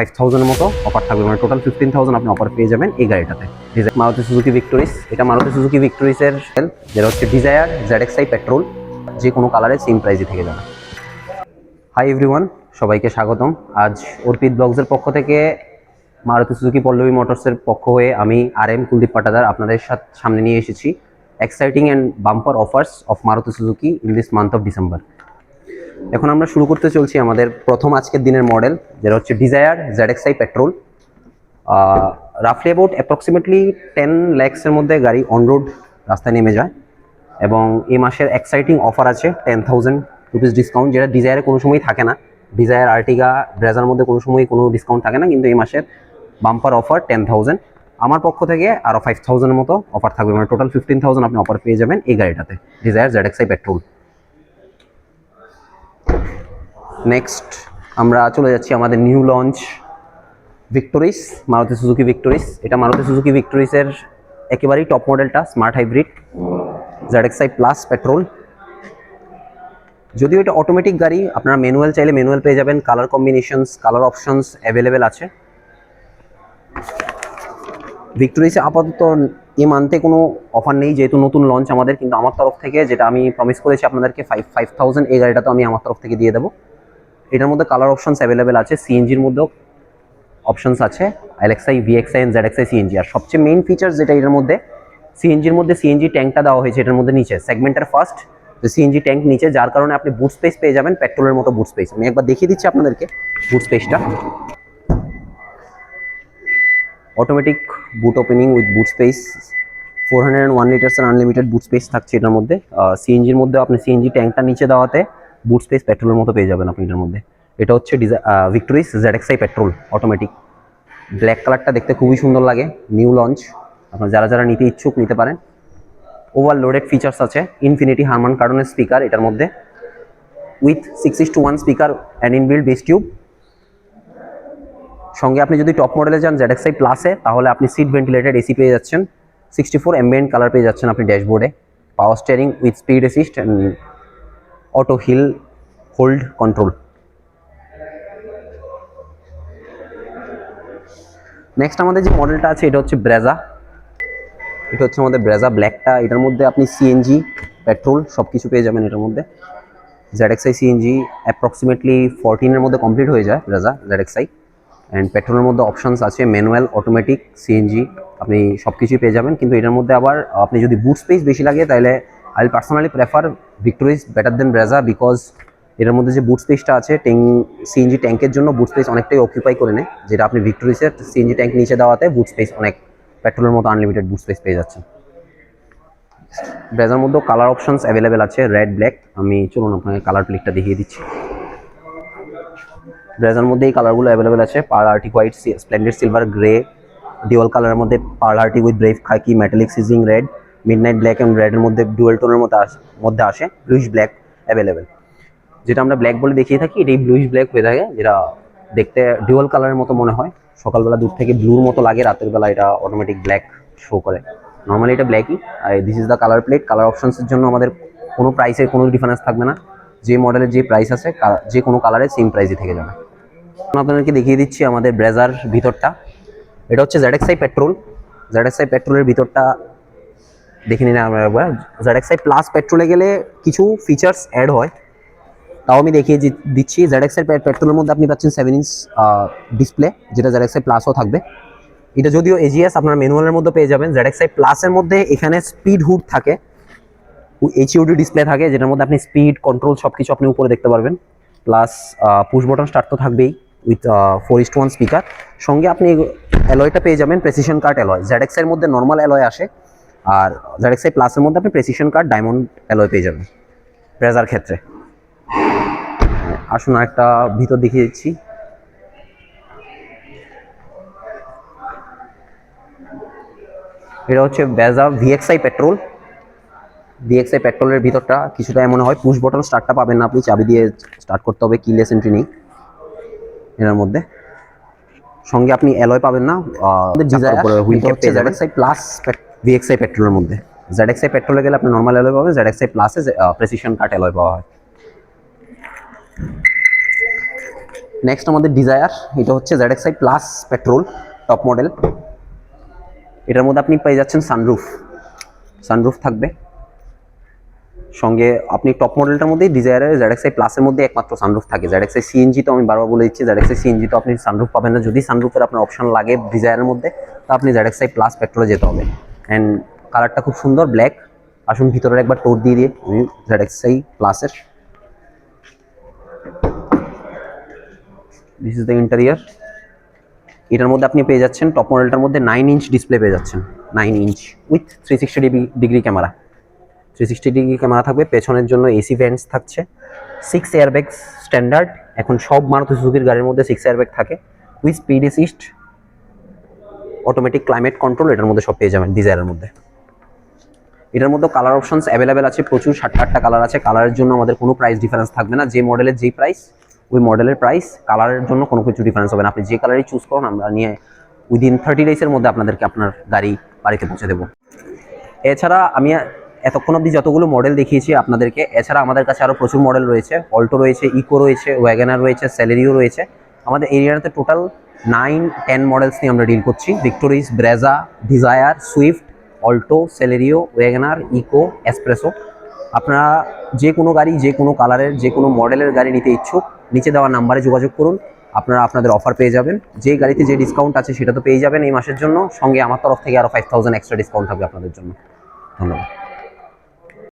Five thousand মতো offer থাকবে। মানে টোটাল ফিফটিন থাউজেন্ড আপনি অফার পেয়ে যাবেন এই গাড়িটাতে। মারুতি সুজুকি ভিক্টোরিস এটা মারুতি সুজুকি ভিক্টোরিসের যেটা হচ্ছে ডিজায়ার জেড এক্স পেট্রোল যে কোনো কালারে সেম প্রাইসে থেকে যাবে। হাই এভরিওয়ান সবাইকে স্বাগতম। আজ অর্পিত ব্লগসের পক্ষ থেকে মারুতি সুজুকি পল্লবী মোটরসের পক্ষ হয়ে আমি আর এম কুলদীপ পাটাদার আপনাদের সাথে সামনে নিয়ে এসেছি। Exciting and bumper offers of Maruti Suzuki in this month of December এখন আমরা শুরু করতে চলছি আমাদের প্রথম আজকের দিনের মডেল, যেটা হচ্ছে Dzire Z X I petrol রাফলি about approximately ten ল্যাক্সের মধ্যে গাড়ি অন রোড রাস্তায় নেমে যায় এবং এই মাসের এক্সাইটিং অফার আছে টেন থাউজেন্ড রুপিস ডিসকাউন্ট যেটা ডিজায়ারে কোনো সময় থাকে না। ডিজায়ার আর্টিগা ব্রেজার মধ্যে কোনো সময় কোনো ডিসকাউন্ট থাকে না, কিন্তু এই মাসের বাম্পার অফার টেন থাউজেন্ড আমার পক্ষ থেকে আরও ফাইভ থাউজেন্ডের মতো অফার থাকবে মানে টোটাল ফিফটিন থাউজেন্ড আপনি অফার পেয়ে যাবেন এই গাড়িটাতে Dzire Z X I petrol next আমরা চলে যাচ্ছি আমাদের new launch Victoris Maruti Suzuki Victoris এটা মারুতি সুজুকি ভিক্টোরিসের একেবারেই টপ মডেলটা smart hybrid ZXI plus petrol যদিও এটা অটোমেটিক গাড়ি, আপনারা ম্যানুয়াল চাইলে ম্যানুয়াল পেয়ে যাবেন। Colour combinations colour options available আছে। ভিক্টোরিসে আপাতত এ মান্থে কোনো অফার নেই, যেহেতু নতুন লঞ্চ আমাদের। কিন্তু আমার তরফ থেকে, যেটা আমি প্রমিস করেছি আপনাদেরকে ফাইভ ফাইভ থাউজেন্ড এই গাড়িটা তো আমি আমার তরফ থেকে দিয়ে দেবো। এটার মধ্যে কালার অপশনস অ্যাভেলেবেল আছে সিএনজির মধ্যেও অপশানস আছে LXI VXI and ZXI CNG আর সবচেয়ে মেইন ফিচার্স যেটা এটার মধ্যে সিএনজির মধ্যে সিএনজি ট্যাঙ্কটা দেওয়া হয়েছে এটার মধ্যে নিচে। সেগমেন্টের ফার্স্ট যে সিএনজি ট্যাঙ্ক নিচে, যার কারণে আপনি বুট স্পেস পেয়ে যাবেন পেট্রোলের মতো বুট স্পেস আমি একবার দেখিয়ে দিচ্ছি আপনাদেরকে বুট স্পেসটা automatic boot opening with boot space four hundred and one লিটার্সের unlimited boot space থাকছে এটার মধ্যে। সিএনজির মধ্যে আপনি সিএনজি ট্যাঙ্কটা নিচে দেওয়াতে বুট স্পেস পেট্রোলের মতো পেয়ে যাবেন আপনি এটার মধ্যে। এটা হচ্ছে ডিজা Victoris ZXI petrol automatic black কালারটা দেখতে খুবই সুন্দর লাগে নিউ লঞ্চ আপনার যারা যারা নিতে ইচ্ছুক নিতে পারেন। ওভারলোডেড ফিচার্স আছে ইনফিনিটি হারমান কার্ডনের স্পিকার এটার মধ্যে। With six is two one speaker and inbuilt bass tube সঙ্গে আপনি যদি টপ মডেলে যান জেডএক্সআই প্লাসে তাহলে আপনি সিট ভেন্টিলেটেড এসি পেয়ে যাচ্ছেন। সিক্সটি ফোর এমবিএন কালার পেয়ে যাচ্ছেন আপনি ড্যাশবোর্ডে power steering with speed assist and auto hill hold control next আমাদের যে মডেলটা আছে, এটা হচ্ছে ব্রেজা এটা হচ্ছে আমাদের ব্রেজা ব্ল্যাকটা এটার মধ্যে আপনি সিএনজি পেট্রোল সব কিছু পেয়ে যাবেন এটার মধ্যে। জেডএক্সআই সিএনজি অ্যাপ্রক্সিমেটলি ফোরটিনের মধ্যে কমপ্লিট হয়ে যায় ব্রেজা জেডএক্সআই অ্যান্ড পেট্রোলের মধ্যে অপশনস আছে ম্যানুয়াল অটোমেটিক সিএনজি আপনি সব কিছুই পেয়ে যাবেন। কিন্তু এটার মধ্যে আবার, আপনি যদি বুট স্পেস বেশি লাগে, তাহলে I personally prefer Victoris better than Brezza because এটার মধ্যে যে বুট স্পেসটা আছে ট্যাং সিএনজি ট্যাঙ্কের জন্য বুট স্পেস অনেকটাই অকুপাই করে নেয়। যেটা আপনি ভিক্টোরিসের সিএনজি ট্যাঙ্ক নিচে দেওয়াতে বুট স্পেস অনেক পেট্রোলের মতো আনলিমিটেড বুট স্পেস পেয়ে যাচ্ছেন। ব্রেজার মধ্যেও কালার অপশনস অ্যাভেলেবেল আছে রেড ব্ল্যাক আমি চলুন আপনাকে কালার প্লেটটা দেখিয়ে দিচ্ছি। ব্রেজার মধ্যে এই কালারগুলো অ্যাভেলেবেল আছে pearl arctic white splendid silver grey dual কালারের মধ্যে pearl arctic with brave khaki metallic sizzling red midnight black and রেডের মধ্যে ডুয়েল টোনের মধ্যে আসে মধ্যে আসে ব্লুইশ ব্ল্যাক অ্যাভেলেবেল যেটা আমরা ব্ল্যাক বলে দেখিয়ে থাকি, এটাই ব্লুইশ ব্ল্যাক হয়ে থাকে, যেটা দেখতে ডিওয়াল কালারের মতো মনে হয়। সকালবেলা দূর থেকে ব্লুর মতো লাগে, রাতের বেলা এটা অটোমেটিক ব্ল্যাক শো করে। নর্মালি এটা ব্ল্যাকই আর this is the colour plate colour অপশনসের জন্য আমাদের কোনো প্রাইসের কোনো ডিফারেন্স থাকবে না। যে মডেলের যে প্রাইস আছে যে কোনো কালারে সেম প্রাইসই থেকে যাবে। আপনাদেরকে দেখিয়ে দিচ্ছি আমাদের ব্রেজার ভিতরটা। এটা হচ্ছে জেডএক্সআই পেট্রোল জেডএক্সআই পেট্রোলের ভিতরটা দেখে নিন আমরা একবার। জেডএক্সআই প্লাস পেট্রোলে গেলে কিছু ফিচার্স অ্যাড হয়। তাও আমি দেখিয়ে দিচ্ছি। জেডএক্সআই পেট্রোলের মধ্যে আপনি পাচ্ছেন সেভেন ইঞ্চ ডিসপ্লে যেটা জেডএক্সআই প্লাসও থাকবে। এটা যদিও এজিএস আপনার ম্যানুয়ালের মধ্যে পেয়ে যাবেন। জেডএক্সআই প্লাসের মধ্যে এখানে স্পিড হুড থাকে। এইচইউডি ডিসপ্লে থাকে, যেটার মধ্যে আপনি স্পিড কন্ট্রোল সব কিছু আপনি উপরে দেখতে পারবেন। প্লাস পুশ বটন স্টার্ট তো থাকবেই with four east one speaker সঙ্গে আপনি অ্যালয়টা পেয়ে যাবেন। প্রেসিশন কার্ড অ্যালয় জেডএক্স এর মধ্যে নর্মাল অ্যালয় আসে। আর জেডএক্স আই প্লাসের মধ্যে আপনি প্রেসিশন কার্ড ডায়মন্ড অ্যালয় পেয়ে যাবেন। ব্রেজার ক্ষেত্রে। আসুন একটা ভিতর দেখিয়ে দিচ্ছি। এটা হচ্ছে ব্যাজা ভিএক্সআই পেট্রোল ভিএক্সআই পেট্রোলের ভিতরটা কিছুটা এমন হয় পুশ বটন স্টার্টটা পাবেন না আপনি চাবি দিয়ে স্টার্ট করতে হবে কিলেস এন্ট্রি নেই। এর মধ্যে। সঙ্গে আপনি অ্যালয় পাবেন না হুইল হচ্ছে জেডএক্সআই প্লাস ভিএক্সআই পেট্রোলের মধ্যে। জেডএক্সআই পেট্রোলে গেলে আপনি নর্মাল অ্যালয় পাবেন জেডএক্সআই প্লাসে প্রেসিশন কাট অ্যালয় পাওয়া হয়। নেক্সট আমাদের ডিজায়ার এটা হচ্ছে Z X I plus petrol top model এটার মধ্যে আপনি পেয়ে যাচ্ছেন সানরুফ সানরুফ থাকবে। সঙ্গে আপনি টপ মডেলটার মধ্যে ডিজায়ারের আই প্লাসের মধ্যে একমাত্র সানরুফ থাকে। জেড এক্স আই সিএনজি তো আমি বারবার বলে দিচ্ছি জেড এক্স আই সিএনজি তো আপনি সানরুফ পাবেন না। যদি সানরুফের আপনার অপশন লাগে ডিজায়ারের মধ্যে, তা আপনি জেড এক্স আই প্লাস পেট্রোলে যেতে হবে। অ্যান্ড কালারটা খুব সুন্দর ব্ল্যাক আসুন ভিতরে একবার টোর দিয়ে দিয়ে জেড এক্স আই প্লাসের দিস ইজ দ্য ইন্টেরিয়ার এটার মধ্যে আপনি পেয়ে যাচ্ছেন টপ মডেলটার মধ্যে নাইন ইঞ্চ ডিসপ্লে পেয়ে যাচ্ছেন। Nine inch with three sixty degree camera three sixty degree camera থাকবে, পেছনের জন্য এসি ভ্যান্টস থাকছে। সিক্স এয়ারব্যাগ স্ট্যান্ডার্ড এখন সব মারুতি সুজুকির গাড়ির মধ্যে সিক্স এয়ারব্যাগ থাকে। With speed assist automatic climate control এটার মধ্যে সব পেয়ে যাবেন ডিজায়ারের মধ্যে। এটার মধ্যে কালার অপশনস অ্যাভেলেবেল আছে, প্রচুর ষাট আটটা কালার আছে। কালারের জন্য আমাদের কোনো প্রাইস ডিফারেন্স থাকবে না। যে মডেলের যেই প্রাইস ওই মডেলের প্রাইস কালারের জন্য কোনো কিছু ডিফারেন্স হবে না। আপনি যে কালারই চুজ করুন, আমরা নিয়ে উইদিন থার্টি ডেজের মধ্যে আপনাদেরকে আপনার গাড়ি বাড়িতে পৌঁছে দেবো। এছাড়া আমি এতক্ষণ অবধি যতগুলো মডেল দেখিয়েছি আপনাদেরকে, এছাড়া আমাদের কাছে আরও প্রচুর মডেল রয়েছে। অল্টো রয়েছে ইকো রয়েছে ওয়াগনার রয়েছে স্যালারিও রয়েছে। আমাদের এরিয়াতে টোটাল নাইন টেন মডেলস নিয়ে আমরা ডিল করছি। Victoris Brezza Dzire Swift Alto Celerio WagonR Eeco SPresso আপনারা যে কোনো গাড়ি, যে কোনো কালারের যে কোনো মডেলের গাড়ি নিতে ইচ্ছুক, নিচে দেওয়া নাম্বারে যোগাযোগ করুন। আপনারা আপনাদের অফার পেয়ে যাবেন। যে গাড়িতে যে ডিসকাউন্ট আছে সেটা তো পেয়ে যাবেন এই মাসের জন্য। সঙ্গে আমার তরফ থেকে আরও ফাইভ থাউজেন্ড এক্সট্রা ডিসকাউন্ট থাকবে আপনাদের জন্য। ধন্যবাদ।